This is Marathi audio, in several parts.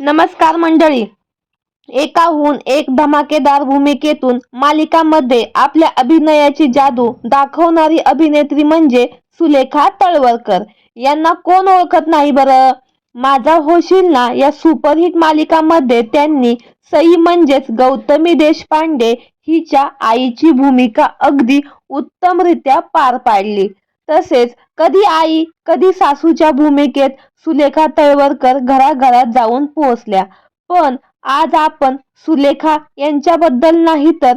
नमस्कार मंडळी. एकाहून एक धमाकेदार भूमिकेतून मालिकामध्ये आपल्या अभिनयाची जादू दाखवणारी अभिनेत्री म्हणजे सुलेखा तळवरकर यांना कोण ओळखत नाही बरं? माझा होशील ना या सुपरहिट मालिकामध्ये त्यांनी सई म्हणजेच गौतमी देशपांडे हिच्या आईची भूमिका अगदी उत्तमरित्या पार पाडली. तसेच कधी आई कधी सासूच्या भूमिकेत सुलेखा तळवरकर घराघरात जाऊन पोहोचल्या. पण आज आपण सुलेखा यांच्याबद्दल नाही तर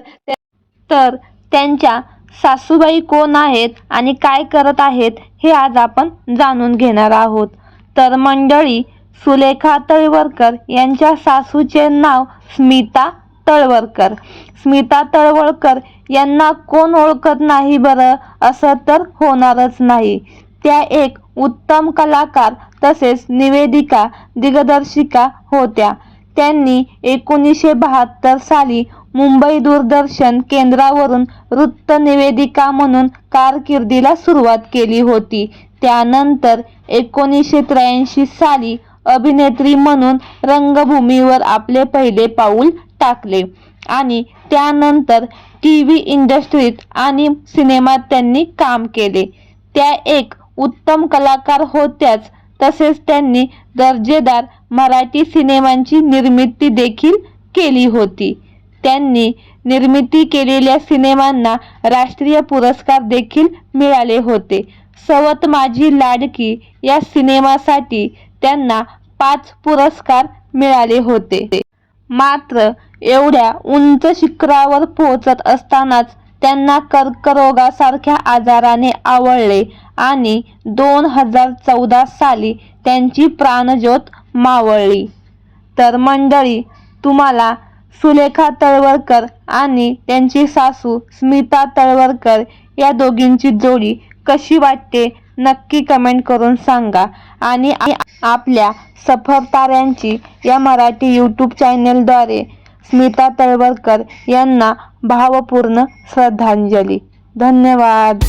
तर त्यांच्या सासूबाई कोण आहेत आणि काय करत आहेत हे आज आपण जाणून घेणार आहोत. तर मंडळी सुलेखा तळवरकर यांच्या सासूचे नाव स्मिता तळवलकर. स्मिता तळवळकर यांना कोण ओळखत नाही बरं? असं तर होणारच नाही. त्या एक उत्तम कलाकार तसेच निवेदिका दिग्दर्शिका होत्या. त्यांनी एकोणीसशे बहात्तर साली मुंबई दूरदर्शन केंद्रावरून वृत्त निवेदिका म्हणून कारकिर्दीला सुरुवात केली होती. त्यानंतर एकोणीसशे त्र्याऐंशी साली अभिनेत्री म्हणून रंगभूमीवर आपले पहिले पाऊल टाकले. आणि त्यानंतर टी व्ही इंडस्ट्रीत आणि सिनेमात त्यांनी काम केले. त्या एक उत्तम कलाकार होत्याच. तसेच त्यांनी दर्जेदार मराठी सिनेमांची निर्मिती देखील केली होती. त्यांनी निर्मिती केलेल्या सिनेमांना राष्ट्रीय पुरस्कार देखील मिळाले होते. सवत माझी लाडकी या सिनेमासाठी त्यांना पाच पुरस्कार मिळाले होते. मात्र एवढ्या उंच शिखरावर पोहोचत असतानाच त्यांना कर्करोगासारख्या आजाराने आवळले आणि दोन हजार चौदा साली त्यांची प्राणज्योत मावळली. तर मंडळी तुम्हाला सुलेखा तळवरकर आणि त्यांची सासू स्मिता तळवरकर या दोघींची जोडी कशी वाटते? नक्की कमेंट करून सांगा. आणि आपल्या सफरताऱ्यांची या मराठी यूट्यूब चॅनेलद्वारे स्मिता तळवलकर यांना भावपूर्ण श्रद्धांजली. धन्यवाद.